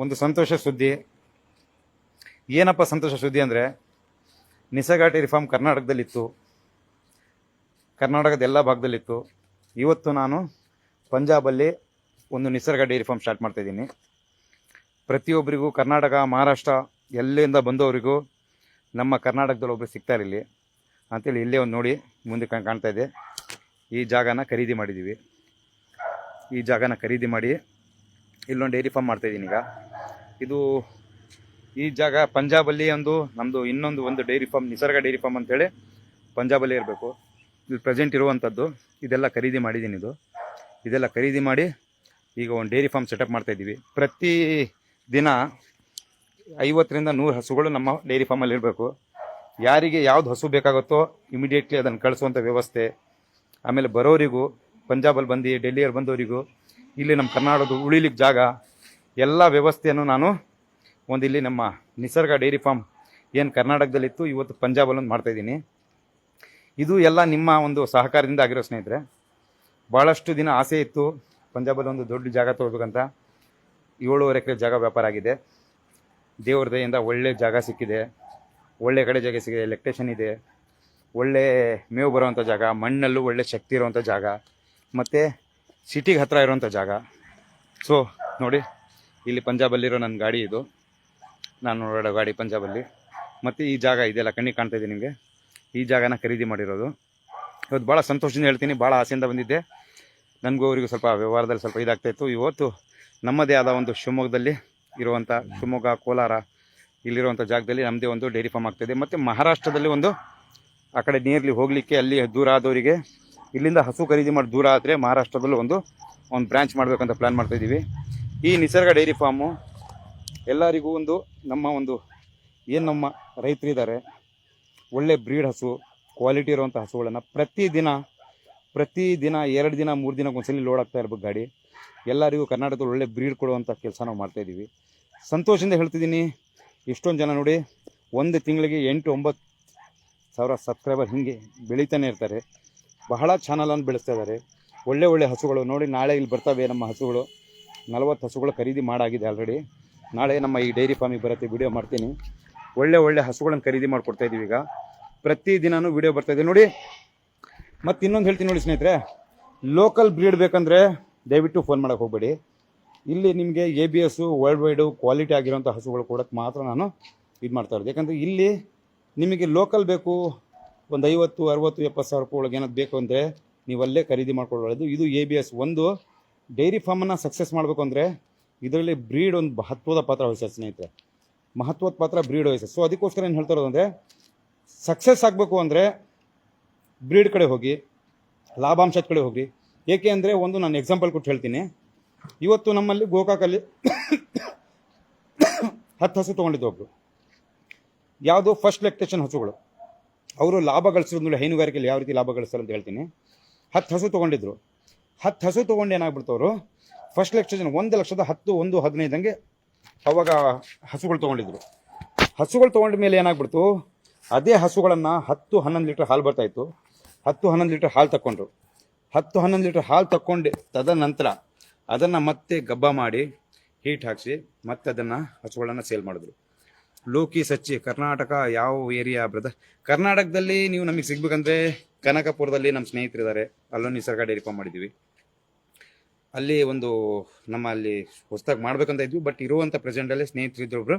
ಒಂದು ಸಂತೋಷ ಸುದ್ದಿ. ಏನಪ್ಪ ಸಂತೋಷ ಸುದ್ದಿ ಅಂದರೆ ನಿಸರ್ಗ ರಿಫಾರ್ಮ್ ಕರ್ನಾಟಕದಲ್ಲಿತ್ತು. ಕರ್ನಾಟಕದ ಎಲ್ಲ ಭಾಗದಲ್ಲಿತ್ತು. ಇವತ್ತು ನಾನು ಪಂಜಾಬಲ್ಲಿ ಒಂದು ನಿಸರ್ಗ ಡೈರಿ ಫಾರ್ಮ್ ಸ್ಟಾರ್ಟ್ ಮಾಡ್ತಾಯಿದ್ದೀನಿ ಪ್ರತಿಯೊಬ್ಬರಿಗೂ ಕರ್ನಾಟಕ, ಮಹಾರಾಷ್ಟ್ರ ಎಲ್ಲಿಂದ ಬಂದವರಿಗೂ ನಮ್ಮ ಕರ್ನಾಟಕದಲ್ಲಿ ಒಬ್ಬರು ಸಿಗ್ತಾರೆ ಇಲ್ಲಿ ಅಂತೇಳಿ ಇಲ್ಲೇ ಒಂದು ನೋಡಿ ಮುಂದೆ ಕಾಣ್- ಕಾಣ್ತಾ ಇದೆ. ಈ ಜಾಗನ ಖರೀದಿ ಮಾಡಿದ್ದೀವಿ ಈ ಜಾಗನ ಖರೀದಿ ಮಾಡಿ ಇಲ್ಲೊಂದು ಡೈರಿ ಫಾರ್ಮ್ ಮಾಡ್ತಾ ಇದ್ದೀನಿ ಈಗ. ಇದು ಈ ಜಾಗ ಪಂಜಾಬಲ್ಲಿ ಒಂದು ನಮ್ಮದು ಇನ್ನೊಂದು ಒಂದು dairy farm, Nisarga dairy farm ಅಂತೇಳಿ ಪಂಜಾಬಲ್ಲಿ ಇರಬೇಕು. ಇಲ್ಲಿ ಪ್ರೆಸೆಂಟ್ ಇರುವಂಥದ್ದು. ಇದೆಲ್ಲ ಖರೀದಿ ಮಾಡಿದ್ದೀನಿ ಇದು. ಇದೆಲ್ಲ ಖರೀದಿ ಮಾಡಿ ಈಗ ಒಂದು ಡೈರಿ ಫಾರ್ಮ್ ಸೆಟಪ್ ಮಾಡ್ತಾ ಇದ್ದೀವಿ. ಪ್ರತಿ ದಿನ ಐವತ್ತರಿಂದ ನೂರು ಹಸುಗಳು ನಮ್ಮ ಡೈರಿ ಫಾರ್ಮಲ್ಲಿ ಇರಬೇಕು. ಯಾರಿಗೆ ಯಾವ್ದು ಹಸು ಬೇಕಾಗುತ್ತೋ ಇಮಿಡಿಯೇಟ್ಲಿ ಅದನ್ನು ಕಳಿಸುವಂಥ ವ್ಯವಸ್ಥೆ. ಆಮೇಲೆ ಬರೋರಿಗೂ, ಪಂಜಾಬಲ್ಲಿ ಬಂದು ಡೆಲ್ಲಿಯಲ್ಲಿ ಬಂದವರಿಗೂ, ಇಲ್ಲಿ ನಮ್ಮ ಕರ್ನಾಟಕದ ಉಳಿಲಿಕ್ಕೆ ಜಾಗ ಎಲ್ಲ ವ್ಯವಸ್ಥೆಯನ್ನು ನಾನು ಒಂದು ಇಲ್ಲಿ ನಮ್ಮ ನಿಸರ್ಗ ಡೈರಿ ಫಾರ್ಮ್ ಏನು ಕರ್ನಾಟಕದಲ್ಲಿತ್ತು, ಇವತ್ತು ಪಂಜಾಬಲ್ಲೊಂದು ಮಾಡ್ತಾಯಿದ್ದೀನಿ ಇದು ಎಲ್ಲ ನಿಮ್ಮ ಒಂದು ಸಹಕಾರದಿಂದ ಆಗಿರೋ ಸ್ನೇಹಿತರೆ. ಭಾಳಷ್ಟು ದಿನ ಆಸೆ ಇತ್ತು ಪಂಜಾಬಲ್ಲಿ ಒಂದು ದೊಡ್ಡ ಜಾಗ ತೊಗೊಳ್ಬೇಕಂತ ಏಳುವರೆ ಎಕರೆ ಜಾಗ ವ್ಯಾಪಾರ ಆಗಿದೆ. ದೇವ್ರ ದಯಿಂದ ಒಳ್ಳೆ ಜಾಗ ಸಿಕ್ಕಿದೆ. ಒಳ್ಳೆ ಕಡೆ ಜಾಗ ಸಿಕ್ಕಿದೆ, ಎಲೆಕ್ಟ್ರೇಷನ್ ಇದೆ. ಒಳ್ಳೆ ಮೇವು ಬರೋವಂಥ ಜಾಗ, ಮಣ್ಣಲ್ಲೂ ಒಳ್ಳೆ ಶಕ್ತಿ ಇರೋವಂಥ ಜಾಗ, ಮತ್ತು ಸಿಟಿಗೆ ಹತ್ತಿರ ಇರೋವಂಥ ಜಾಗ. ಸೊ ನೋಡಿ ಇಲ್ಲಿ ಪಂಜಾಬಲ್ಲಿರೋ ನನ್ನ ಗಾಡಿ ಇದು. ನಾನು ನೋಡೋ ಗಾಡಿ ಪಂಜಾಬಲ್ಲಿ. ಮತ್ತು ಈ ಜಾಗ ಇದೆಲ್ಲ ಕಣ್ಣಿಗೆ ಕಾಣ್ತಾ ಇದೆ ನಿಮಗೆ? ಈ ಜಾಗನ ಖರೀದಿ ಮಾಡಿರೋದು. ಇವತ್ತು ಭಾಳ ಸಂತೋಷದಿಂದ ಹೇಳ್ತೀನಿ ಭಾಳ ಆಸೆಯಿಂದ ಬಂದಿದ್ದೆ. ನನಗೂ ಅವರಿಗೂ ಸ್ವಲ್ಪ ವ್ಯವಹಾರದಲ್ಲಿ ಸ್ವಲ್ಪ ಇದಾಗ್ತಾ ಇತ್ತು. ಇವತ್ತು ನಮ್ಮದೇ ಆದ ಒಂದು ಶಿವಮೊಗ್ಗದಲ್ಲಿ ಇರುವಂಥ ಶಿವಮೊಗ್ಗ, ಕೋಲಾರ ಇಲ್ಲಿರುವಂಥ ಜಾಗದಲ್ಲಿ ನಮ್ಮದೇ ಒಂದು ಡೈರಿ ಫಾರ್ಮ್ ಆಗ್ತಾಯಿದೆ ಮತ್ತು ಮಹಾರಾಷ್ಟ್ರದಲ್ಲಿ ಒಂದು ಆ ಕಡೆ ನಿಯರ್ಲಿ ಹೋಗಲಿಕ್ಕೆ ಅಲ್ಲಿ ದೂರ ಆದವರಿಗೆ ಇಲ್ಲಿಂದ ಹಸು ಖರೀದಿ ಮಾಡಿ ದೂರ ಆದರೆ ಮಹಾರಾಷ್ಟ್ರದಲ್ಲೂ ಒಂದು ಒಂದು ಬ್ರ್ಯಾಂಚ್ ಮಾಡಬೇಕಂತ ಪ್ಲ್ಯಾನ್ ಮಾಡ್ತಾಯಿದ್ದೀವಿ ಈ ನಿಸರ್ಗ ಡೈರಿ ಫಾರ್ಮು ಎಲ್ಲರಿಗೂ ಒಂದು ನಮ್ಮ ಒಂದು ಏನು ನಮ್ಮ ರೈತರಿದ್ದಾರೆ, ಒಳ್ಳೆ ಬ್ರೀಡ್ ಹಸು, ಕ್ವಾಲಿಟಿ ಇರುವಂಥ ಹಸುಗಳನ್ನು ಪ್ರತಿದಿನ ಪ್ರತಿದಿನ ಎರಡು ದಿನ, ಮೂರು ದಿನಕ್ಕೆ ಒಂದ್ಸಲಿ ಲೋಡ್ ಆಗ್ತಾ ಇರ್ಬೇಕು ಗಾಡಿ. ಎಲ್ಲರಿಗೂ ಕರ್ನಾಟಕದಲ್ಲಿ ಒಳ್ಳೆ ಬ್ರೀಡ್ ಕೊಡುವಂಥ ಕೆಲಸ ನಾವು ಮಾಡ್ತಾಯಿದ್ದೀವಿ ಸಂತೋಷದಿಂದ ಹೇಳ್ತಿದ್ದೀನಿ ಇಷ್ಟೊಂದು ಜನ ನೋಡಿ, ಒಂದು ತಿಂಗಳಿಗೆ ಎಂಟು, ಒಂಬತ್ತು ಸಾವಿರ ಸಬ್ಸ್ಕ್ರೈಬರ್ ಹೀಗೆ ಬೆಳೀತಾನೆ ಇರ್ತಾರೆ. ಬಹಳ ಚಾನಲನ್ನು ಬೆಳೆಸ್ತಾ ಇದ್ದಾರೆ. ಒಳ್ಳೆ ಒಳ್ಳೆ ಹಸುಗಳು ನೋಡಿ, ನಾಳೆ ಇಲ್ಲಿ ಬರ್ತವೆ ನಮ್ಮ ಹಸುಗಳು. ನಲವತ್ತು ಹಸುಗಳು ಖರೀದಿ ಮಾಡಾಗಿದೆ ಆಲ್ರೆಡಿ ನಾಳೆ ನಮ್ಮ ಈ ಡೈರಿ ಫಾರ್ಮಿಗೆ ಬರುತ್ತೆ ವಿಡಿಯೋ ಮಾಡ್ತೀನಿ. ಒಳ್ಳೆ ಒಳ್ಳೆ ಹಸುಗಳನ್ನು ಖರೀದಿ ಮಾಡಿಕೊಡ್ತಾ ಇದ್ದೀವಿ ಈಗ. ಪ್ರತಿ ದಿನವೂ ವಿಡಿಯೋ ಬರ್ತಾ ಇದೆ. ನೋಡಿ, ಮತ್ತು ಇನ್ನೊಂದು ಹೇಳ್ತೀನಿ ನೋಡಿ ಸ್ನೇಹಿತರೆ. ಲೋಕಲ್ ಬ್ರೀಡ್ ಬೇಕಂದರೆ ದಯವಿಟ್ಟು ಫೋನ್ ಮಾಡೋಕೆ ಹೋಗಬೇಡಿ. ಇಲ್ಲಿ ನಿಮಗೆ A B S world wide quality ಆಗಿರೋಂಥ ಹಸುಗಳು ಕೊಡೋಕ್ಕೆ ಮಾತ್ರ ನಾನು ಇದು ಮಾಡ್ತಾ ಇರೋದು. ಯಾಕಂದರೆ ಇಲ್ಲಿ ನಿಮಗೆ ಲೋಕಲ್ ಬೇಕು, ಒಂದು ಐವತ್ತು, ಅರುವತ್ತು, ಎಪ್ಪತ್ತು ಸಾವಿರ ರೂಪಾಯಿ ಒಳಗೆ ಏನಾದ್ರು ಬೇಕು ಅಂದರೆ ನೀವು ಅಲ್ಲೇ ಖರೀದಿ ಮಾಡ್ಕೊಳ್ಳೋದು. ಇದು ಎ ಬಿ ಎಸ್ ಒಂದು. ಡೈರಿ ಫಾರ್ಮನ್ನು ಸಕ್ಸಸ್ ಮಾಡಬೇಕು ಅಂದರೆ ಇದರಲ್ಲಿ ಬ್ರೀಡ್ ಒಂದು ಮಹತ್ವದ ಪಾತ್ರ ವಹಿಸ ಸ್ನೇಹಿತರೆ. ಮಹತ್ವದ ಪಾತ್ರ ಬ್ರೀಡ್ ವಹಿಸುತ್ತೆ. ಸೊ ಅದಕ್ಕೋಸ್ಕರ ಏನು ಹೇಳ್ತಾ ಇರೋದು ಅಂದರೆ, ಸಕ್ಸಸ್ ಆಗಬೇಕು ಅಂದರೆ ಬ್ರೀಡ್ ಕಡೆ ಹೋಗಿ, ಲಾಭಾಂಶದ ಕಡೆ ಹೋಗಿ ಏಕೆ ಅಂದರೆ ಒಂದು ನಾನು ಎಕ್ಸಾಂಪಲ್ ಕೊಟ್ಟು ಹೇಳ್ತೀನಿ. ಇವತ್ತು ನಮ್ಮಲ್ಲಿ ಗೋಕಾಕಲ್ಲಿ ಹತ್ತು ಹಸು ತೊಗೊಂಡಿದ್ದು ಒಬ್ಬರು ಯಾವುದು ಫಸ್ಟ್ ಲೆಕ್ಟೇಷನ್ ಹಸುಗಳು. ಅವರು ಲಾಭ ಗಳಿಸೋದು ನೋಡಿ ಹೈನುಗಾರಿಕೆಯಲ್ಲಿ ಯಾವ ರೀತಿ ಲಾಭ ಗಳಿಸ್ತಾರೆ ಅಂತ ಹೇಳ್ತೀನಿ. ಹತ್ತು ಹಸು ತೊಗೊಂಡಿದ್ರು. ಹತ್ತು ಹಸು ತೊಗೊಂಡು ಏನಾಗ್ಬಿಡ್ತವ್ರು ಫಸ್ಟ್ ಫಸ್ಟ್ ಜನ ಒಂದು ಲಕ್ಷದ ಹತ್ತು, ಒಂದು ಹದಿನೈದಂಗೆ ಅವಾಗ ಹಸುಗಳು ತೊಗೊಂಡಿದ್ರು. ಹಸುಗಳು ತೊಗೊಂಡ ಮೇಲೆ ಏನಾಗ್ಬಿಡ್ತು? ಅದೇ ಹಸುಗಳನ್ನು ಹತ್ತು ಹನ್ನೊಂದು ಲೀಟ್ರ್ ಹಾಲು ಬರ್ತಾಯಿತ್ತು ಹತ್ತು ಹನ್ನೊಂದು ಲೀಟ್ರ್ ಹಾಲು ತಕ್ಕೊಂಡ್ರು. ಹತ್ತು ಹನ್ನೊಂದು ಲೀಟ್ರ್ ಹಾಲು ತಗೊಂಡು ತದನಂತರ ಅದನ್ನು ಮತ್ತೆ ಗಬ್ಬ ಮಾಡಿ ಹೀಟ್ ಹಾಕಿಸಿ ಮತ್ತೆ ಅದನ್ನು ಹಸುಗಳನ್ನು ಸೇಲ್ ಮಾಡಿದ್ರು. ಲೋಕಿ ಸಚ್ಚಿ, ಕರ್ನಾಟಕ ಯಾವ ಏರಿಯಾ ಬ್ರದರ್? ಕರ್ನಾಟಕದಲ್ಲಿ ನೀವು ನಮಗೆ ಸಿಗ್ಬೇಕಂದ್ರೆ ಕನಕಪುರದಲ್ಲಿ ನಮ್ಮ ಸ್ನೇಹಿತರಿದ್ದಾರೆ ಅಲ್ಲೊಂದು ನಿಸರ್ಗ ಡೈರಿ ಫಾರ್ಮ್ ಮಾಡಿದ್ದೀವಿ ಅಲ್ಲಿ ಒಂದು ನಮ್ಮ ಅಲ್ಲಿ ಹೊಸದಾಗಿ ಮಾಡ್ಬೇಕಂತ ಇದ್ವಿ ಬಟ್ ಇರುವಂಥ ಪ್ರೆಸೆಂಟಲ್ಲಿ ಇದ್ರೊಬ್ರು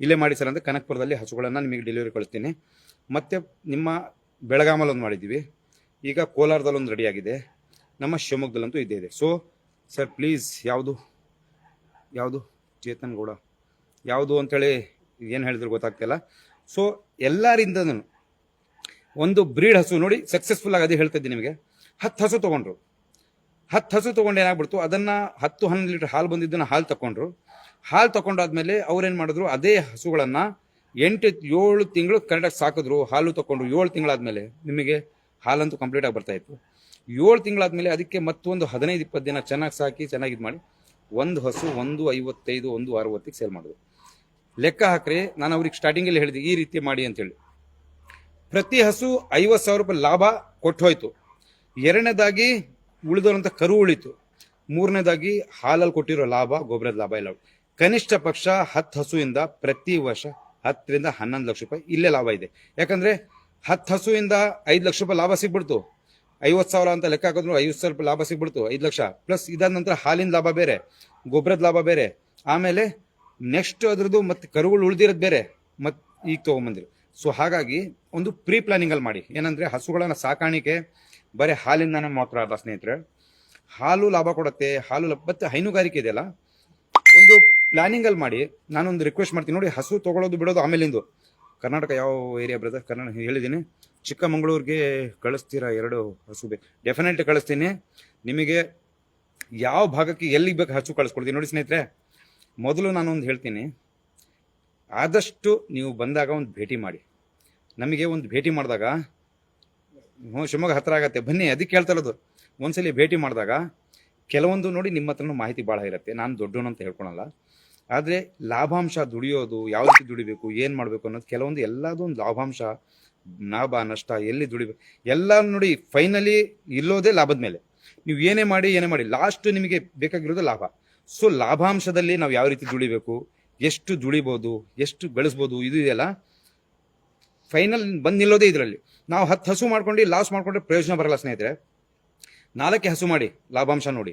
ಇಲ್ಲೇ ಮಾಡಿ ಸರ್ ಅಂತ ಕನಕಪುರದಲ್ಲಿ ಹಸುಗಳನ್ನು ನಿಮಗೆ ಡೆಲಿವರಿ ಕಳಿಸ್ತೀನಿ. ಮತ್ತು ನಿಮ್ಮ ಬೆಳಗಾಮಲ್ಲಿ ಒಂದು ಮಾಡಿದ್ದೀವಿ. ಈಗ ಕೋಲಾರದಲ್ಲಿ ಒಂದು ರೆಡಿಯಾಗಿದೆ ನಮ್ಮ ಶಿವಮೊಗ್ಗದಲ್ಲಂತೂ ಇದೇ ಇದೆ. ಸೊ ಸರ್ ಪ್ಲೀಸ್ ಯಾವುದು? ಯಾವುದು? ಚೇತನ್ ಗೌಡ. ಯಾವುದು ಅಂತೇಳಿ ಏನು ಹೇಳಿದ್ರು ಗೊತ್ತಾಗ್ತಿಲ್ಲ. ಸೊ ಎಲ್ಲರಿಂದ ಒಂದು ಬ್ರೀಡ್ ಹಸು ನೋಡಿ ಸಕ್ಸಸ್ಫುಲ್ ಆಗಿ ಅದೇ ಹೇಳ್ತಾ ಇದ್ದೀನಿ ನಿಮಗೆ. ಹತ್ತು ಹಸು ತೊಗೊಂಡ್ರು. ಹತ್ತು ಹಸು ತೊಗೊಂಡು ಏನಾಗ್ಬಿಡ್ತು? ಅದನ್ನು ಹತ್ತು ಹನ್ನೊಂದು ಲೀಟ್ರ್ ಹಾಲು ಬಂದಿದ್ದನ್ನು ಹಾಲು ತಗೊಂಡ್ರು ಹಾಲು ತಗೊಂಡಾದ್ಮೇಲೆ ಅವ್ರೇನು ಮಾಡಿದ್ರು? ಅದೇ ಹಸುಗಳನ್ನು ಎಂಟು, ಏಳು ತಿಂಗಳು ಕರೆಕ್ಟಾಗಿ ಸಾಕಿದ್ರು. ಹಾಲು ತೊಗೊಂಡ್ರು ಏಳು ತಿಂಗಳಾದಮೇಲೆ ನಿಮಗೆ ಹಾಲಂತೂ ಕಂಪ್ಲೀಟಾಗಿ ಬರ್ತಾಯಿತ್ತು ಏಳು ತಿಂಗಳಾದಮೇಲೆ ಅದಕ್ಕೆ ಮತ್ತೊಂದು ಹದಿನೈದು, ಇಪ್ಪತ್ತು ದಿನ ಚೆನ್ನಾಗಿ ಸಾಕಿ, ಚೆನ್ನಾಗಿ ಇದು ಮಾಡಿ ಒಂದು ಹಸು ಒಂದು ಐವತ್ತೈದು, ಒಂದು ಅರವತ್ತಿಗೆ ಸೇಲ್ ಮಾಡಿದ್ರು. ಲೆಕ್ಕ ಹಾಕ್ರಿ, ನಾನು ಅವ್ರಿಗೆ ಸ್ಟಾರ್ಟಿಂಗಲ್ಲಿ ಹೇಳಿದೆ, ಈ ರೀತಿ ಮಾಡಿ ಅಂತೇಳಿ. ಪ್ರತಿ ಹಸು ಐವತ್ತು ಸಾವಿರ ರೂಪಾಯಿ ಲಾಭ ಕೊಟ್ಟು ಹೋಯಿತು ಎರಡನೇದಾಗಿ ಉಳಿದೋರಂಥ ಕರು ಉಳಿತು. ಮೂರನೇದಾಗಿ ಹಾಲಲ್ಲಿ ಕೊಟ್ಟಿರೋ ಲಾಭ, ಗೊಬ್ಬರದ ಲಾಭ ಇಲ್ಲ. ಕನಿಷ್ಠ ಪಕ್ಷ ಹತ್ತು ಹಸುವಿಂದ ಪ್ರತಿ ವರ್ಷ ಹತ್ತರಿಂದ ಹನ್ನೊಂದು ಲಕ್ಷ ರೂಪಾಯಿ ಇಲ್ಲೇ ಲಾಭ ಇದೆ. ಯಾಕಂದ್ರೆ ಹತ್ತು ಹಸುವಿಂದ ಐದು ಲಕ್ಷ ರೂಪಾಯಿ ಲಾಭ ಸಿಗ್ಬಿಡ್ತು. ಐವತ್ತು ಸಾವಿರ ಅಂತ ಲೆಕ್ಕ ಹಾಕಿದ್ರು ಐವತ್ತು ಸಾವಿರ ರೂಪಾಯಿ ಲಾಭ ಸಿಗ್ಬಿಡ್ತು, ಐದು ಲಕ್ಷ. ಪ್ಲಸ್ ಇದಾದ ನಂತರ ಹಾಲಿನ ಲಾಭ ಬೇರೆ, ಗೊಬ್ಬರದ ಲಾಭ ಬೇರೆ. ಆಮೇಲೆ ನೆಕ್ಸ್ಟ್ ಅದ್ರದ್ದು ಮತ್ತೆ ಕರುಗಳು ಉಳಿದಿರೋದು ಬೇರೆ ಮತ್ತು ಈಗ ತೊಗೊಂಬಂದಿರು. ಸೊ ಹಾಗಾಗಿ ಒಂದು ಪ್ರೀ ಪ್ಲಾನಿಂಗ್ ಅಲ್ಲಿ ಮಾಡಿ. ಏನಂದ್ರೆ ಹಸುಗಳನ್ನ ಸಾಕಾಣಿಕೆ ಬರೀ ಹಾಲಿಂದಾನೇ ಮಾತ್ರ ಅಲ್ಲ ಸ್ನೇಹಿತರೆ. ಹಾಲು ಲಾಭ ಕೊಡುತ್ತೆ, ಹಾಲು ಮತ್ತೆ ಹೈನುಗಾರಿಕೆ ಇದೆಯಲ್ಲ, ಒಂದು ಪ್ಲಾನಿಂಗ್ ಅಲ್ಲಿ ಮಾಡಿ, ನಾನೊಂದು ರಿಕ್ವೆಸ್ಟ್ ಮಾಡ್ತೀನಿ ನೋಡಿ, ಹಸು ತಗೊಳ್ಳೋದು ಬಿಡೋದು ಆಮೇಲಿಂದು ಕರ್ನಾಟಕ ಯಾವ ಏರಿಯಾ ಬ್ರದರ್ ಕರ್ನಾಟಕ ಹೇಳಿದ್ದೀನಿ. ಚಿಕ್ಕಮಗಳೂರಿಗೆ ಕಳಿಸ್ತೀರಾ ಎರಡು ಹಸು ಬೇಕು ಡೆಫಿನೆಟ್ಲಿ ಕಳಿಸ್ತೀನಿ. ನಿಮಗೆ ಯಾವ ಭಾಗಕ್ಕೆ ಎಲ್ಲಿಗೆ ಬೇಕು ಹಸು ಕಳಿಸ್ಕೊಡ್ತೀನಿ ನೋಡಿ ಸ್ನೇಹಿತರೆ. ಮೊದಲು ನಾನೊಂದು ಹೇಳ್ತೀನಿ. ಆದಷ್ಟು ನೀವು ಬಂದಾಗ ಒಂದು ಭೇಟಿ ಮಾಡಿ. ನಮಗೆ ಒಂದು ಭೇಟಿ ಮಾಡಿದಾಗ ಹ್ಞೂ ಶಿವಮೊಗ್ಗ ಹತ್ರ ಆಗತ್ತೆ. ಬನ್ನಿ, ಅದಕ್ಕೆ ಹೇಳ್ತಾ ಇರೋದು. ಒಂದ್ಸಲಿ ಭೇಟಿ ಮಾಡಿದಾಗ ಕೆಲವೊಂದು ನೋಡಿ ನಿಮ್ಮ ಹತ್ರನೂ ಮಾಹಿತಿ ಭಾಳ ಇರುತ್ತೆ. ನಾನು ದೊಡ್ಡವನು ಅಂತ ಹೇಳ್ಕೊಳಲ್ಲ. ಆದರೆ ಲಾಭಾಂಶ ದುಡಿಯೋದು ಯಾವ ರೀತಿ ದುಡಿಬೇಕು, ಏನು ಮಾಡಬೇಕು ಅನ್ನೋದು ಕೆಲವೊಂದು ಎಲ್ಲದೂ ಒಂದು ಲಾಭಾಂಶ, ಲಾಭ, ನಷ್ಟ ಎಲ್ಲಿ ದುಡಿಬೇಕು ಎಲ್ಲ ನೋಡಿ ಫೈನಲಿ ಇಲ್ಲೋದೇ ಲಾಭದ ಮೇಲೆ. ನೀವು ಏನೇ ಮಾಡಿ ಏನೇ ಮಾಡಿ. ಲಾಸ್ಟ್ ನಿಮಗೆ ಬೇಕಾಗಿರೋದು ಲಾಭ. ಸೊ ಲಾಭಾಂಶದಲ್ಲಿ ನಾವು ಯಾವ ರೀತಿ ದುಡಿಬೇಕು, ಎಷ್ಟು ದುಡಿಬೋದು, ಎಷ್ಟು ಗಳಿಸ್ಬೋದು ಇದು ಇದೆಯಲ್ಲ? ಫೈನಲ್ ಬಂದು ನಿಲ್ಲೋದೇ ಇದರಲ್ಲಿ. ನಾವು ಹತ್ತು ಹಸು ಮಾಡ್ಕೊಂಡು, ಲಾಸ್ ಮಾಡ್ಕೊಂಡ್ರೆ ಪ್ರಯೋಜನ ಬರಲ್ಲ ಸ್ನೇಹಿತರೆ. ನಾಲ್ಕೇ ಹಸು ಮಾಡಿ, ಲಾಭಾಂಶ ನೋಡಿ.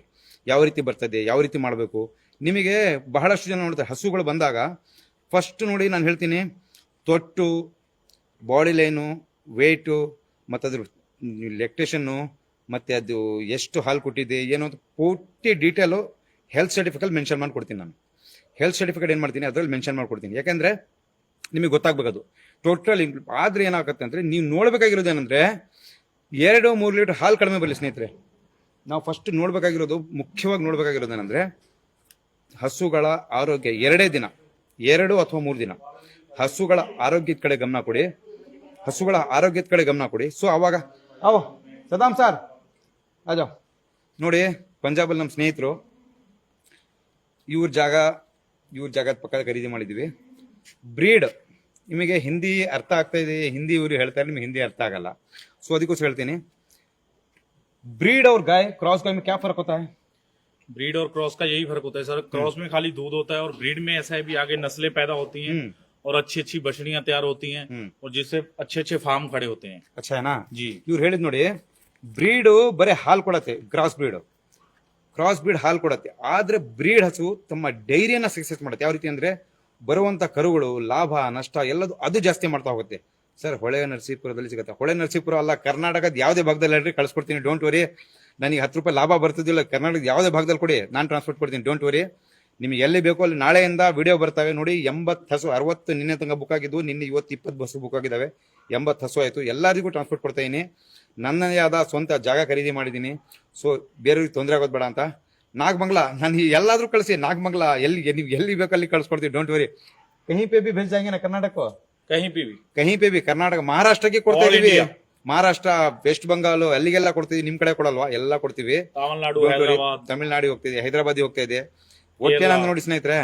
ಯಾವ ರೀತಿ ಬರ್ತದೆ, ಯಾವ ರೀತಿ ಮಾಡಬೇಕು. ನಿಮಗೆ ಬಹಳಷ್ಟು ಜನ ನೋಡ್ತಾರೆ, ಹಸುಗಳು ಬಂದಾಗ ಫಸ್ಟ್ ನೋಡಿ ನಾನು ಹೇಳ್ತೀನಿ, ತೊಟ್ಟು ಬಾಡಿ ಲೈನು ವೇಟು ಮತ್ತು ಅದ್ರ ಲೆಕ್ಟೇಷನ್ನು ಮತ್ತು ಅದು ಎಷ್ಟು ಹಾಲು ಕೊಟ್ಟಿದೆ, ಏನೋ ಅಂತ ಪೂರ್ತಿ ಡೀಟೇಲು ಹೆಲ್ತ್ ಸರ್ಟಿಫಿಕೇಟ್ ಮೆನ್ಷನ್ ಮಾಡಿಕೊಡ್ತೀನಿ ನಾನು. ಹೆಲ್ತ್ ಸರ್ಟಿಫಿಕೇಟ್ ಏನು ಮಾಡ್ತೀನಿ, ಅದರಲ್ಲಿ ಮೆನ್ಷನ್ ಮಾಡಿಕೊಡ್ತೀನಿ. ಯಾಕಂದರೆ ನಿಮಗೆ ಗೊತ್ತಾಗಬೇಕದು. ಟೋಟಲ್ ಆದ್ರೆ ಏನಾಗುತ್ತೆ ಅಂದರೆ ನೀವು ನೋಡಬೇಕಾಗಿರೋದು ಏನಂದ್ರೆ, ಎರಡು ಮೂರು ಲೀಟರ್ ಹಾಲು ಕಡಿಮೆ ಬರಲಿ ಸ್ನೇಹಿತರೆ. ನಾವು ಫಸ್ಟ್ ನೋಡಬೇಕಾಗಿರೋದು, ಮುಖ್ಯವಾಗಿ ನೋಡಬೇಕಾಗಿರೋದು ಏನಂದ್ರೆ, ಹಸುಗಳ ಆರೋಗ್ಯ ಎರಡೇ ದಿನ, ಎರಡು ಅಥವಾ ಮೂರು ದಿನ. ಹಸುಗಳ ಆರೋಗ್ಯದ ಕಡೆ ಗಮನ ಕೊಡಿ. ಹಸುಗಳ ಆರೋಗ್ಯದ ಕಡೆ ಗಮನ ಕೊಡಿ. ಸೊ ಅವಾಗ ಅವ, ಸದಾಮ್ ಸರ್. ಅಜ ನೋಡಿ, ಪಂಜಾಬಲ್ಲಿ ನಮ್ಮ ಸ್ನೇಹಿತರು, ಇವ್ರ ಜಾಗ, ಇವ್ರ ಜಾಗದ ಪಕ್ಕ ಖರೀದಿ ಮಾಡಿದ್ವಿ ಬ್ರೀಡ್ ನಿಮಗೆ ಹಿಂದಿ ಅರ್ಥ ಆಗ್ತಾ ಇದೆ ಹಿಂದಿ ಇವರು ಹೇಳ್ತಾರೆ ನಿಮಗೆ ಹಿಂದಿ ಅರ್ಥ ಆಗಲ್ಲ ಸೊ ಅದಕ್ಕೋಸ್ಕರ ಹೇಳ್ತೀನಿ ब्रीड और गाय क्रॉस गाय में क्या फर्क होता है ब्रीड और क्रॉस का यही फर्क होता है सर क्रॉस में खाली दूध होता है और ब्रीड में ऐसा है भी आगे नस्लें पैदा होती हैं हम्म। और अच्छी अच्छी बछड़ियां तैयार होती हैं हम्म। और जिससे अच्छे अच्छे फार्म खड़े होते हैं अच्छा है ना जी ಇವ್ರು ಹೇಳಿದ್ ನೋಡಿ ಬ್ರೀಡ್ ಬರೀ ಹಾಲು ಕೊಡತ್ತೆ ಕ್ರಾಸ್ ಬ್ರೀಡ್ ಕ್ರಾಸ್ ಬ್ರೀಡ್ ಹಾಲು ಕೊಡತ್ತೆ ಆದ್ರೆ ಬ್ರೀಡ್ ಹಸು ತಮ್ಮ ಡೈರಿಯನ್ನ ಸಕ್ಸೆಸ್ ಮಾಡುತ್ತೆ ಯಾವ ರೀತಿ ಅಂದ್ರೆ ಬರುವಂತ ಕರುಗಳು, ಲಾಭ, ನಷ್ಟ ಎಲ್ಲದು ಅದು ಜಾಸ್ತಿ ಮಾಡ್ತಾ ಹೋಗುತ್ತೆ. ಸರ್ ಹೊಳೆ ನರಸೀಪುರದಲ್ಲಿ ಸಿಗುತ್ತೆ. ಹೊಳೆ ನರಸೀಪುರ ಅಲ್ಲ, ಕರ್ನಾಟಕದ ಯಾವುದೇ ಭಾಗದಲ್ಲಿ ಹೇಳ್ರಿ ಕಳ್ಸ್ಕೊಡ್ತೀನಿ. ಡೋಂಟ್ ವರಿ ನನಗೆ ಹತ್ತು ರೂಪಾಯಿ ಲಾಭ ಬರ್ತಿದ್ದಿಲ್ಲ. ಕರ್ನಾಟಕದ ಯಾವುದೇ ಭಾಗದಲ್ಲಿ ಕೊಡಿ. ನಾನು ಟ್ರಾನ್ಸ್ಪೋರ್ಟ್ ಕೊಡ್ತೀನಿ. ಡೋಂಟ್ ವರಿ ನಿಮಗೆ ಎಲ್ಲಿ ಬೇಕೋ ಅಲ್ಲಿ ನಾಳೆಯಿಂದ ವಿಡಿಯೋ ಬರ್ತವೆ ನೋಡಿ. ಎಂಬತ್ತು ಹಸು ಅರವತ್ತು ನಿನ್ನೆ ತನಕ ಬುಕ್ ಆಗಿದ್ದು, ನಿನ್ನೆ ಇವತ್ತು ಇಪ್ಪತ್ತು ಬಸ್ಸು ಬುಕ್ ಆಗಿದ್ದಾವೆ. ಎಂಬತ್ತು ಹಸು ಆಯಿತು. ಎಲ್ಲರಿಗೂ ಟ್ರಾನ್ಸ್ಪೋರ್ಟ್ ಕೊಡ್ತಾ ಇದೀನಿ. ನನ್ನದೇ ಆದ ಸ್ವಂತ ಜಾಗ ಖರೀದಿ ಮಾಡಿದ್ದೀನಿ. ಸೊ ಬೇರೆಯವ್ರಿಗೆ ತೊಂದರೆ ಆಗೋದು ಬೇಡ ಅಂತ. ನಾಗಮಂಗ್ಲ ನಾನು ಎಲ್ಲಾದ್ರೂ ಕಳಿಸಿ ನಾಗಮಂಗ್ಲ ಎಲ್ಲಿ ನೀವು ಎಲ್ಲಿ ಬೇಕಲ್ಲಿ ಕಳಿಸ್ಕೊಡ್ತೀವಿ ಡೋಂಟ್ ವರಿ ಕಹಿ ಪೇಬಿ ಭೇಜ್ ಹಂಗೇನ ಕರ್ನಾಟಕ? ಕಹಿ ಪೇಬಿ. ಕಹಿ ಪೇಬಿ ಕರ್ನಾಟಕ ಮಹಾರಾಷ್ಟ್ರಕ್ಕೆ ಕೊಡ್ತಾ ಮಹಾರಾಷ್ಟ್ರ ವೆಸ್ಟ್ ಬಂಗಾಲ್ ಅಲ್ಲಿಗೆಲ್ಲ ಕೊಡ್ತೀವಿ ನಿಮ್ ಕಡೆ ಕೊಡಲ್ವಾ? ಎಲ್ಲ ಕೊಡ್ತೀವಿ. ತಮಿಳ್ನಾಡು ತಮಿಳ್ನಾಡಿಗೆ ಹೋಗ್ತಿದೆ ಹೈದರಾಬಾದ್ ಹೋಗ್ತಾ ಇದೆ ನಾನು ನೋಡಿ ಸ್ನೇಹಿತರೆ.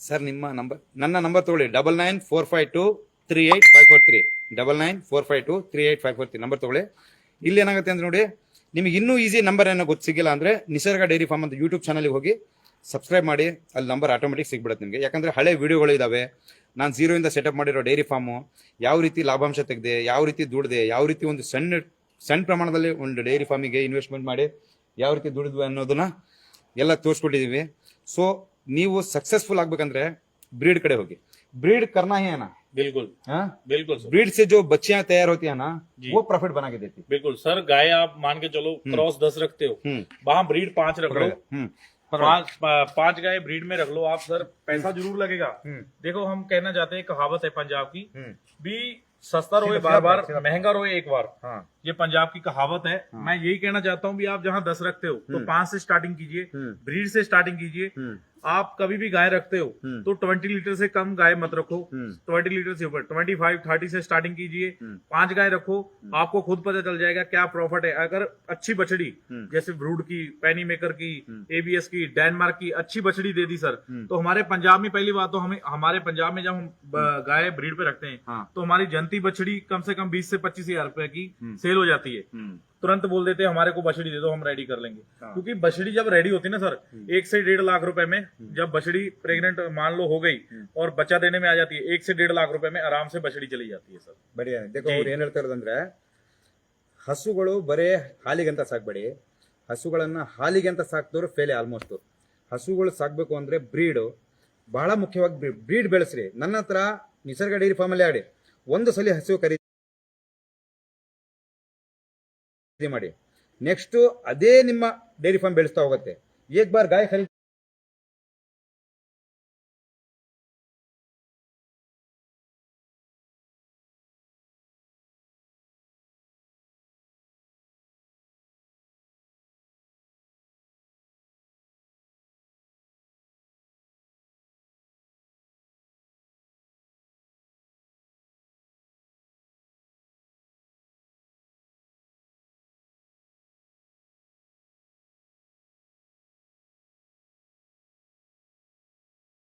ಸರ್ ನಿಮ್ಮ ನಂಬರ್ ನನ್ನ ನಂಬರ್ ತಗೊಳ್ಳಿ. Double nine four five two three eight five four three double nine four five two three eight five four three number ತಗೊಳ್ಳಿ. ಇಲ್ಲಿ ಏನಾಗುತ್ತೆ ಅಂತ ನೋಡಿ. ನಿಮಗೆ ಇನ್ನೂ ಈಸಿ ನಂಬರ್ ಏನೋ ಗೊತ್ತು ಸಿಗಿಲ್ಲ ಅಂದರೆ ನಿಸರ್ಗ ಡೈರಿ ಫಾರ್ಮ್ ಅಂತ ಯೂಟ್ಯೂಬ್ ಚಾನಲ್ಗೆ ಹೋಗಿ ಸಬ್ಸ್ಕ್ರೈಬ್ ಮಾಡಿ, ಅಲ್ಲಿ ನಂಬರ್ ಆಟೋಮೆಟಿಕ್ ಸಿಗ್ಬಿಡುತ್ತೆ ನಿಮಗೆ. ಯಾಕಂದರೆ ಹಳೆ ವೀಡಿಯೋಗಳು ಇದ್ದಾವೆ ನಾನು ಝೀರೋಯಿಂದ ಸೆಟಪ್ ಮಾಡಿರೋ ಡೈರಿ ಫಾರ್ಮು ಯಾವ ರೀತಿ ಲಾಭಾಂಶ ತೆಗೆದೆ, ಯಾವ ರೀತಿ ದುಡಿದೆ, ಯಾವ ರೀತಿ ಒಂದು ಸಣ್ಣ ಸಣ್ಣ ಪ್ರಮಾಣದಲ್ಲಿ ಒಂದು ಡೈರಿ ಫಾರ್ಮಿಗೆ ಇನ್ವೆಸ್ಟ್ಮೆಂಟ್ ಮಾಡಿ ಯಾವ ರೀತಿ ದುಡಿದ್ವಿ ಅನ್ನೋದನ್ನು ಎಲ್ಲ ತೋರಿಸ್ಕೊಟ್ಟಿದ್ದೀವಿ ಸೊ ನೀವು ಸಕ್ಸಸ್ಫುಲ್ ಆಗಬೇಕಂದ್ರೆ ಬ್ರೀಡ್ ಕಡೆ ಹೋಗಿ. ಬ್ರೀಡ್ ಕರ್ನಾಹಿಯನ बिल्कुल। हाँ? बिल्कुल सर ब्रीड से जो बच्चियाँ तैयार होती है ना वो प्रॉफिट बना के देती बिल्कुल सर गाय आप मान के चलो क्रॉस दस रखते हो। हम्म। वहाँ ब्रीड पाँच रख लो। हम्म। पाँच पाँच गाय ब्रीड में रख लो आप सर पैसा ज़रूर लगेगा। हम्म। देखो हम कहना चाहते हैं कहावत है पंजाब की हम्म। भी सस्ता रोए बार बार महँगा रोए एक बार। हाँ। ये पंजाब की कहावत है। मैं यही कहना चाहता हूँ भी आप जहाँ दस रखते हो तो पाँच से स्टार्टिंग कीजिए हम्म। ब्रीड से स्टार्टिंग कीजिए। हम्म। आप कभी भी गाय रखते हो हम्म। तो ट्वेंटी लीटर से कम गाय मत रखो हम्म ट्वेंटी लीटर से ऊपर ट्वेंटी फाइव थर्टी से स्टार्टिंग कीजिए हम्म। पाँच गाय रखो आपको खुद पता चल जाएगा क्या प्रॉफिट है अगर अच्छी बछड़ी हम्म। जैसे ब्रूड की पैनी मेकर की हम्म। एबीएस की डेनमार्क की अच्छी बछड़ी दे दी सर हम्म। तो हमारे पंजाब में पहली बात तो हमें हमारे पंजाब में जब हम गाय ब्रीड पे रखते हैं हाँ तो हमारी जनती बछड़ी कम से कम बीस से पच्चीस हज़ार रुपए की हम्म। सेल हो जाती है हम्म तुरंत बोल देते हैं, हमारे को बछड़ी दे दो हम रेडी कर लेंगे हाँ। क्योंकि बछड़ी जब रेडी होती है ना सर एक से डेढ़ लाख रुपए में जब बछड़ी प्रेग्नेंट मान लो हो गई और बच्चा देने में आ जाती है एक से डेढ़ लाख रुपए में आराम से बछड़ी चली जाती है सर ಬಡಿ ದೇಖೋ ಜಿ. ಅವ್ರು ಏನ್ ಹೇಳ್ತಾ ಇರೋದಂದ್ರೆ ಹಸುಗಳು ಬರೇ ಹಾಲಿಗಂತ ಸಾಕ್ಬೇಡಿ ಹಸುಗಳನ್ನ ಹಾಲಿಗೆ ಅಂತ ಸಾಕ್ದವ್ರು ಫೇಲೆ ಆಲ್ಮೋಸ್ಟ್ ಹಸುಗಳು ಸಾಕ್ಬೇಕು ಅಂದ್ರೆ ಬ್ರೀಡ್ ಬಹಳ ಮುಖ್ಯವಾಗಿ ಬ್ರೀಡ್ ಬೆಳೆಸ್ರಿ ನನ್ನ ಹತ್ರ ನಿಸರ್ಗ ಡೈರಿ ಫಾರ್ಮ್ ಅಲ್ಲಿ ಆಡಿ ಒಂದು ಸಲ ಹಸು ಖರೀದಿ ಮಾಡಿ. ನೆಕ್ಸ್ಟ್ ಅದೇ ನಿಮ್ಮ ಡೈರಿ ಫಾರ್ಮ್ ಬೆಳೆಸ್ತಾ ಹೋಗುತ್ತೆ. ಏಕ್ ಬಾರ್ ಗಾಯ ಖರೀದಿ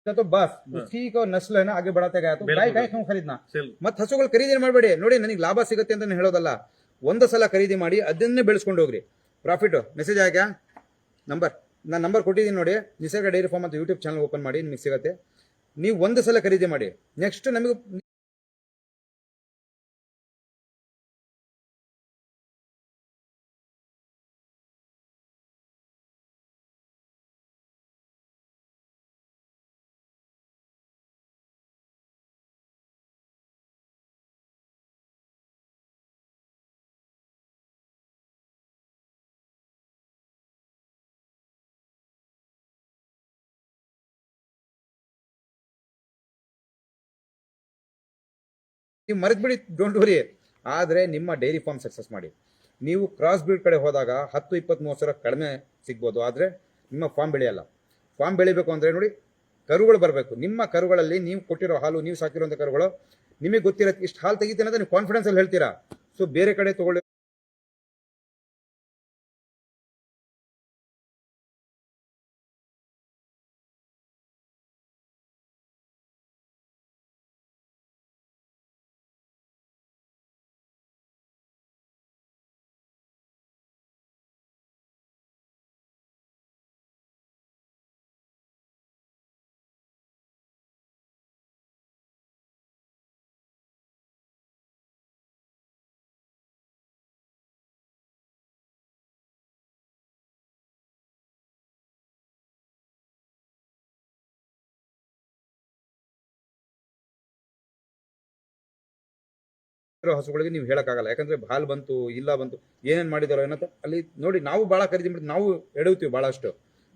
तो बस उसी को नस्ल है ना आगे बढ़ाते गया तो बिल्कुल, गाय गाय बिल्कुल। क्यों खरीदना सेल ಮತ್ತೆ ಹಸುಗಳು ಖರೀದಿ ಮಾಡಬೇಡಿ ನೋಡಿ ನನಗೆ ಲಾಭ ಸಿಗುತ್ತೆ ಅಂತ ನಾನು ಹೇಳೋದಲ್ಲ ಒಂದು ಸಲ ಖರೀದಿ ಮಾಡಿ ಅದನ್ನೇ ಬೆಳೆಸ್ಕೊಂಡು ಹೋಗ್ರಿ ಪ್ರಾಫಿಟ್ ಮೆಸೇಜ್ ಆಗ ನಂಬರ್ ನಾನು ನಂಬರ್ ಕೊಟ್ಟಿದ್ದೀನಿ ನೋಡಿ ನಿಸರ್ಗ ಡೈರಿ ಫಾರ್ಮ್ ಅಂತ ಯೂಟ್ಯೂಬ್ ಚಾನಲ್ ಓಪನ್ ಮಾಡಿ ನಿಮಗೆ ಸಿಗುತ್ತೆ ನೀವು ಒಂದು ಸಲ ಖರೀದಿ ಮಾಡಿ ನೆಕ್ಸ್ಟ್ ನಮಗೆ ನೀವು ಮರೆತು ಬಿಡಿ ಡೋಂಟ್ ವರಿ ಆದರೆ ನಿಮ್ಮ ಡೈರಿ ಫಾರ್ಮ್ ಸಕ್ಸಸ್ ಮಾಡಿ. ನೀವು ಕ್ರಾಸ್ ಬ್ರೀಡ್ ಕಡೆ ಹೋದಾಗ ಹತ್ತು, ಇಪ್ಪತ್ತು, ಮೂವತ್ತು ಸಾವಿರ ಕಡಿಮೆ ಸಿಗ್ಬೋದು. ಆದರೆ ನಿಮ್ಮ ಫಾರ್ಮ್ ಬೆಳೆಯಲ್ಲ. ಫಾರ್ಮ್ ಬೆಳಿಬೇಕು ಅಂದರೆ ನೋಡಿ, ಕರುಗಳು ಬರಬೇಕು. ನಿಮ್ಮ ಕರುಗಳಲ್ಲಿ ನೀವು ಕೊಟ್ಟಿರೋ ಹಾಲು, ನೀವು ಸಾಕಿರೋಂಥ ಕರುಗಳು, ನಿಮಗೆ ಗೊತ್ತಿರತ್ತೆ, ಇಷ್ಟು ಹಾಲು ತೆಗಿತೀನಿ ಅಂತ ನೀವು ಕಾನ್ಫಿಡೆನ್ಸ್ ಅಲ್ಲಿ ಹೇಳ್ತೀರಾ? ಸೊ ಬೇರೆ ಕಡೆ ತಗೊಳ್ಳಿ. ಇರೋ ಹಸುಗಳಿಗೆ ನೀವು ಹೇಳೋಕ್ಕಾಗಲ್ಲ. ಯಾಕಂದ್ರೆ ಹಾಲು ಬಂತು, ಇಲ್ಲ ಬಂತು, ಏನೇನ್ ಮಾಡಿದಾರೋ ಏನಂತ ಅಲ್ಲಿ ನೋಡಿ ನಾವು ಭಾಳ ಖರೀದಿ ಮಾಡಿ ನಾವು ಎಡವ್ತೀವಿ ಬಹಳಷ್ಟು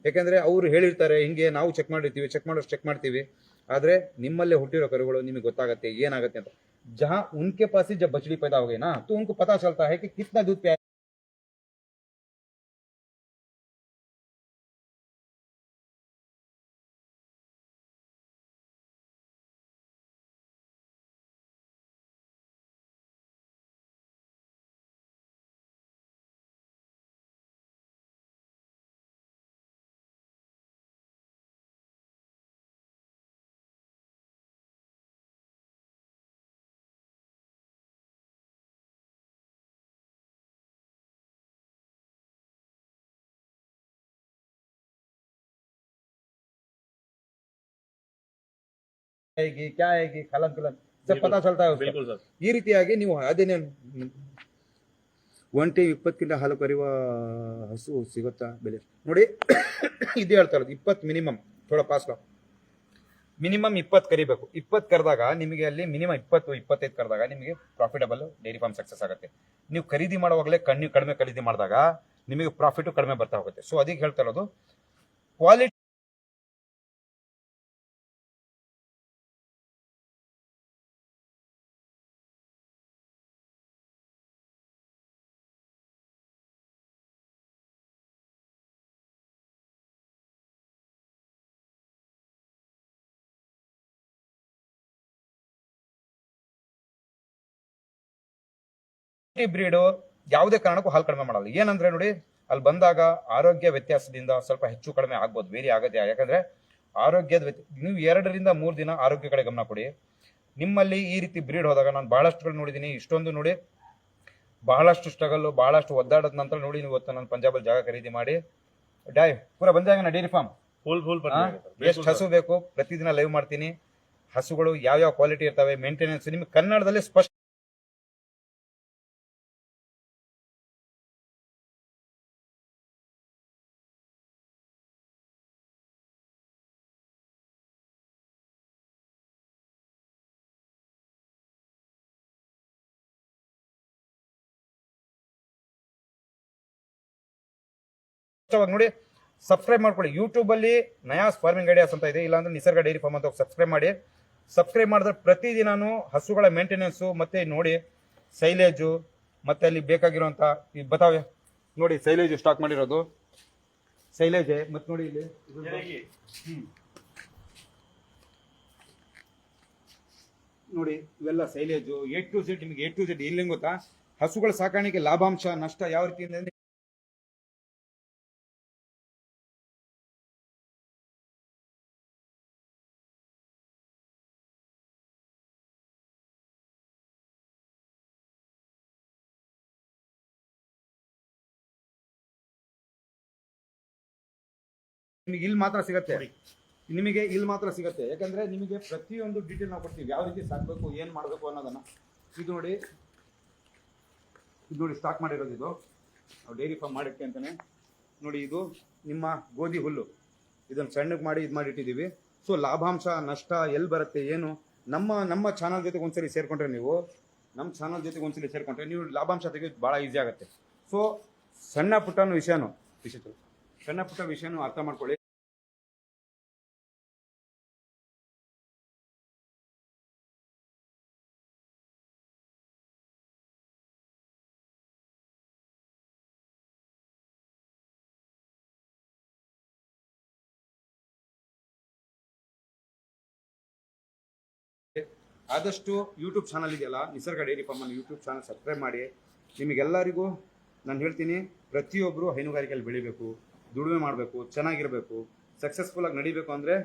ಯಾಕಂದ್ರೆ ಅವರು ಹೇಳಿರ್ತಾರೆ, ಹಿಂಗೆ ನಾವು ಚೆಕ್ ಮಾಡಿರ್ತೀವಿ ಚೆಕ್ ಮಾಡೋ ಚೆಕ್ ಮಾಡ್ತೀವಿ. ಆದ್ರೆ ನಿಮ್ಮಲ್ಲೇ ಹುಟ್ಟಿರೋ ಕರುಗಳು ನಿಮಗೆ ಗೊತ್ತಾಗುತ್ತೆ, ಏನಾಗುತ್ತೆ ಅಂತ. ಜಹಾ ಉನ್ಕೆ ಪಾಸಿ ಜ ಬಚಡಿ ಪೈದಾ ಹೋಗೇನಾ? ತು ಉನ್ಕು ಪತಾ ಚಲ್ತಾ ಹೈ ಕಿ ಕಿತ್ನಾ ದೂತ್ ಪ್ಯಾ दूध पिया आएगी क्या आएगी खलन पिलन सब पता चलता है उसको बिल्कुल सर ಈ ರೀತಿಯಾಗಿ ನೀವು ಅದೇನೇ ಒಂಟಿ ಇಪ್ಪತ್ತಕ್ಕಿಂತ ಹಾಲು ಕರೆಯುವ ಹಸು ಸಿಗುತ್ತಾ ಬೆಲೆ ನೋಡಿ ಇದು ಹೇಳ್ತಾ ಇರೋದು ಇಪ್ಪತ್ತು ಮಿನಿಮಮ್ ಥೋಡ ಪಾಸ್ ಮಿನಿಮಮ್ ಇಪ್ಪತ್ತು ಕರಿಬೇಕು ಇಪ್ಪತ್ತು ಕರೆದಾಗ ನಿಮಗೆ ಅಲ್ಲಿ ಮಿನಿಮಮ್ ಇಪ್ಪತ್ತು ಇಪ್ಪತ್ತೈದು ಕರೆದಾಗ ನಿಮಗೆ ಪ್ರಾಫಿಟಬಲ್ ಡೈರಿ ಫಾರ್ಮ್ ಸಕ್ಸಸ್ ಆಗುತ್ತೆ ನೀವು ಖರೀದಿ ಮಾಡುವಾಗಲೇ ಕಣ್ಣು ಕಡಿಮೆ ಖರೀದಿ ಮಾಡಿದಾಗ ನಿಮಗೆ ಪ್ರಾಫಿಟ್ ಕಡಿಮೆ ಬರ್ತಾ ಹೋಗುತ್ತೆ ಸೊ ಅದಕ್ಕೆ ಹೇಳ್ತಾ ಇರೋದು ಕ್ವಾಲಿಟಿ ಬ್ರೀಡು ಯಾವುದೇ ಕಾರಣಕ್ಕೂ ಹಾಲು ಕಡಿಮೆ ಮಾಡಲ್ಲ. ಏನಂದ್ರೆ ನೋಡಿ ಅಲ್ಲಿ ಬಂದಾಗ ಆರೋಗ್ಯ ವ್ಯತ್ಯಾಸದಿಂದ ಸ್ವಲ್ಪ ಹೆಚ್ಚು ಕಡಿಮೆ ಆಗ್ಬೋದು ಬೇರೆ ಆಗತ್ತೆ ಯಾಕಂದ್ರೆ ಆರೋಗ್ಯದ ನೀವು ಎರಡರಿಂದ ಮೂರು ದಿನ ಆರೋಗ್ಯ ಕಡೆ ಗಮನ ಕೊಡಿ. ನಿಮ್ಮಲ್ಲಿ ಈ ರೀತಿ ಬ್ರೀಡ್ ಹೋದಾಗ ನಾನು ಬಹಳಷ್ಟು ನೋಡಿದೀನಿ ಇಷ್ಟೊಂದು ನೋಡಿ ಬಹಳಷ್ಟು ಸ್ಟ್ರಗಲ್ ಬಹಳಷ್ಟು ಒದ್ದಾಡದ ನಂತರ ನೋಡಿ ನೀವು ಇವತ್ತು ನಾನು ಪಂಜಾಬಲ್ಲಿ ಜಾಗ ಖರೀದಿ ಮಾಡಿ. ಡೈ ಪೂರ ಬಂದಾಗ ಡೈರಿ ಫಾರ್ಮ್. ಫುಲ್ ಫುಲ್ ಎಷ್ಟು ಹಸು ಬೇಕು ಪ್ರತಿದಿನ ಲೈವ್ ಮಾಡ್ತೀನಿ. ಹಸುಗಳು ಯಾವ್ಯಾವ ಕ್ವಾಲಿಟಿ ಇರ್ತವೆ ಮೇಂಟೆನೆನ್ಸ್ ನಿಮಗೆ ಕನ್ನಡದಲ್ಲಿ ಸ್ಪಷ್ಟ ಸ್ಪಷ್ಟವಾಗಿ ನೋಡಿ ಸಬ್ಸ್ಕ್ರೈಬ್ ಮಾಡ್ಕೊಳ್ಳಿ. ಯೂಟ್ಯೂಬಲ್ಲಿ ನಯಾಸ್ ಫಾರ್ಮಿಂಗ್ ಐಡಿಯಾಸ್ ಅಂತ ಇದೆ. ಇಲ್ಲಾಂದ್ರೆ ನಿಸರ್ಗ ಡೈರಿ ಫಾರ್ಮ್ ಅಂತ ಸಬ್ಸ್ಕ್ರೈಬ್ ಮಾಡಿ. ಸಬ್ಸ್ಕ್ರೈಬ್ ಮಾಡಿದ್ರೆ ಪ್ರತಿದಿನವೂ ಹಸುಗಳ ಮೇಂಟೆನೆನ್ಸು ಮತ್ತೆ ನೋಡಿ ಸೈಲೇಜ್ ಮತ್ತೆ ಅಲ್ಲಿ ಬೇಕಾಗಿರೋಂಥ ಈ ಬತಾವೆ ನೋಡಿ ಸೈಲೇಜ್ ಸ್ಟಾಕ್ ಮಾಡಿರೋದು. ಸೈಲೇಜ್ ಮತ್ತು ನೋಡಿ ಇಲ್ಲಿ ನೋಡಿ. ಇವೆಲ್ಲ ಸೈಲೇಜು ಎ ಟು ಝೆಡ್ ನಿಮಗೆ ಎ ಟು ಝೆಡ್ ಇಲ್ಲಿ ಗೊತ್ತಾ? ಹಸುಗಳ ಸಾಕಾಣಿಕೆ ಲಾಭಾಂಶ ನಷ್ಟ ಯಾವ ರೀತಿಯಿಂದ ನಿಮಗೆ ಇಲ್ಲಿ ಮಾತ್ರ ಸಿಗತ್ತೆ. ನಿಮಗೆ ಇಲ್ಲಿ ಮಾತ್ರ ಸಿಗತ್ತೆ. ಯಾಕಂದ್ರೆ ನಿಮಗೆ ಪ್ರತಿಯೊಂದು ಡೀಟೇಲ್ ನಾವು ಕೊಡ್ತೀವಿ. ಯಾವ ರೀತಿ ಸಾಕಬೇಕು ಏನ್ ಮಾಡಬೇಕು ಅನ್ನೋದನ್ನ. ಇದು ನೋಡಿ ಇದು ನೋಡಿ ಸ್ಟಾಕ್ ಮಾಡಿರೋದು ಇದು. ನಾವು ಡೈರಿ ಫಾರ್ಮ್ ಮಾಡಿಟ್ಟೆ ಅಂತಾನೆ. ನೋಡಿ ಇದು ನಿಮ್ಮ ಗೋಧಿ ಹುಲ್ಲು. ಇದನ್ನ ಸಣ್ಣಗೆ ಮಾಡಿ ಇದು ಮಾಡಿಟ್ಟಿದ್ದೀವಿ. ಸೊ ಲಾಭಾಂಶ ನಷ್ಟ ಎಲ್ಲಿ ಬರುತ್ತೆ ಏನು? ನಮ್ಮ ನಮ್ಮ ಚಾನಲ್ ಜೊತೆಗೆ ಒಂದ್ಸರಿ ಸೇರ್ಕೊಂಡ್ರೆ ನೀವು ನಮ್ಮ ಚಾನಲ್ ಜೊತೆಗೆ ಒಂದ್ಸಲಿ ಸೇರ್ಕೊಂಡ್ರೆ ನೀವು ಲಾಭಾಂಶ ತೆಗೆಯೋದು ಭಾಳ ಈಸಿ ಆಗುತ್ತೆ. ಸೊ ಸಣ್ಣ ಪುಟ್ಟನ ವಿಷಯನೂ ವಿಷಯ ಸಣ್ಣ ಪುಟ್ಟ ವಿಷಯನೂ ಅರ್ಥ ಮಾಡ್ಕೊಳ್ಳಿ. ಆದಷ್ಟು ಯೂಟ್ಯೂಬ್ ಚಾನಲ್ ಇದೆಯಲ್ಲ, ನಿಸರ್ಗ ಡೈರಿ ಫಾರ್ಮಲ್ಲಿ ಯೂಟ್ಯೂಬ್ ಚಾನಲ್ ಸಬ್ಸ್ಕ್ರೈಬ್ ಮಾಡಿ. ನಿಮಗೆಲ್ಲರಿಗೂ ನಾನು ಹೇಳ್ತೀನಿ ಪ್ರತಿಯೊಬ್ಬರು ಹೈನುಗಾರಿಕೆಯಲ್ಲಿ ಬೆಳಿಬೇಕು, ದುಡಿಮೆ ಮಾಡಬೇಕು, ಚೆನ್ನಾಗಿರಬೇಕು ಸಕ್ಸಸ್ಫುಲ್ಲಾಗಿ ನಡಿಬೇಕು ಅಂದರೆ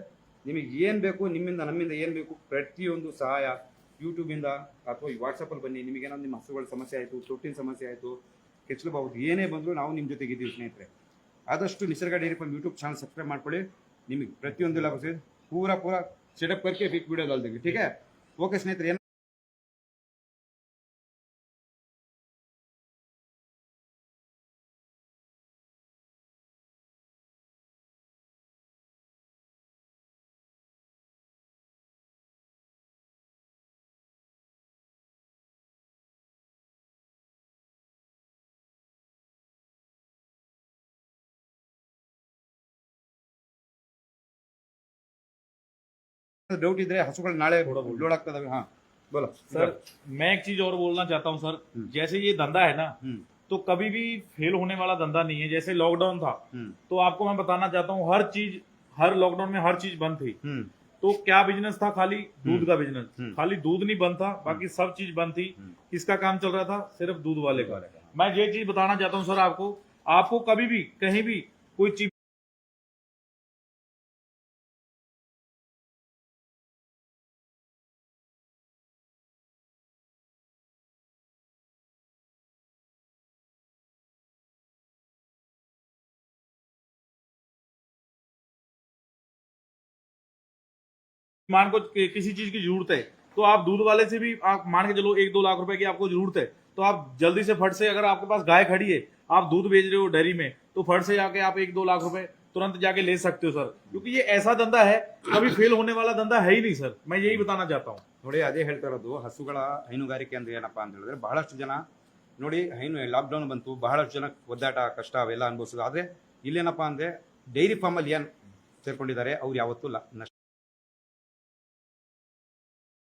ನಿಮಗೆ ಏನು ಬೇಕು, ನಿಮ್ಮಿಂದ, ನಮ್ಮಿಂದ ಏನು ಬೇಕು, ಪ್ರತಿಯೊಂದು ಸಹಾಯ ಯೂಟ್ಯೂಬಿಂದ ಅಥವಾ ಈ ವಾಟ್ಸಪ್ಪಲ್ಲಿ ಬನ್ನಿ. ನಿಮಗೇನಾದ್ರು ನಿಮ್ಮ ಹಸುಗಳ ಸಮಸ್ಯೆ ಆಯಿತು, ತೊಟ್ಟಿನ ಸಮಸ್ಯೆ ಆಯಿತು, ಕೆಚ್ಚಲು ಬಾವು ಏನೇ ಬಂದರೂ ನಾವು ನಿಮ್ಮ ಜೊತೆಗಿದ್ದೀವಿ ಸ್ನೇಹಿತರೆ. ಆದಷ್ಟು Nisarga dairy farm YouTube channel subscribe ಮಾಡ್ಕೊಳ್ಳಿ. ನಿಮಗೆ ಪ್ರತಿಯೊಂದು ಲಾಭ ಪೂರ ಪೂರ ಸೆಟಪ್ ಕರ್ಕೆ ಫಿಕ್ ಬಿಡೋದಲ್ದಿ ಠೀಕೆ? ஓகே ஸ்நேகிதரே ಡೌಟ್ ಇದ್ರೆ ಹಸುಗಳು ನಾಳೆ ಲೋಡ್ ಆಗ್ತದವೆ ಹಾ ಬೋಲೋ सर मैं एक चीज और बोलना चाहता हूँ सर जैसे ये धंधा है ना हम्म तो कभी भी फेल होने वाला धंधा नहीं है जैसे लॉकडाउन था हम्म तो आपको मैं बताना चाहता हूँ हर चीज हर लॉकडाउन में हर चीज बंद थी हम्म तो क्या बिजनेस था खाली दूध का बिजनेस हम्म। खाली दूध नहीं बंद था बाकी सब चीज बंद थी हम्म। किसका काम चल रहा था सिर्फ दूध वाले का मैं ये चीज बताना चाहता हूँ सर आपको आपको कभी भी कहीं भी कोई चीज मान को कि- किसी चीज की जरूरत है तो आप दूध वाले से भी आप मान के चलो एक दो लाख रुपए की आपको जरूरत है तो आप जल्दी से फट से अगर आपके पास गाय खड़ी है आप दूध बेच रहे हो डेयरी में तो फट से जाके आप एक दो लाख रुपए तुरंत जाके ले सकते हो सर क्योंकि ये ऐसा धंधा है कभी फेल होने वाला धंधा है ही नहीं सर मैं यही बताना चाहता हूँ ನೋಡಿ ಅದೇ ಹೇಳ್ತಾ ಇರೋದು ಹಸುಗಳ ಹೈನುಗಾರಿಕೆ ಅಂದ್ರೆ ಏನಪ್ಪಾ ಅಂತ ಹೇಳಿದ್ರೆ ಬಹಳಷ್ಟು ಜನ ನೋಡಿ ಹೈನು ಲಾಕ್ಡೌನ್ ಬಂತು ಬಹಳಷ್ಟು ಜನ ಒದ್ದಾಟ ಕಷ್ಟ ಅವೆಲ್ಲ ಅನುಭವಿಸೋದು ಆದ್ರೆ ಇಲ್ಲೇನಪ್ಪಾ ಅಂದ್ರೆ ಡೈರಿ ಫಾರ್ಮ್ ಅಲ್ಲಿ ಏನ್ ಸೇರ್ಕೊಂಡಿದ್ದಾರೆ ಅವ್ರು ಯಾವತ್ತೂ ಲ- ನಷ್ಟ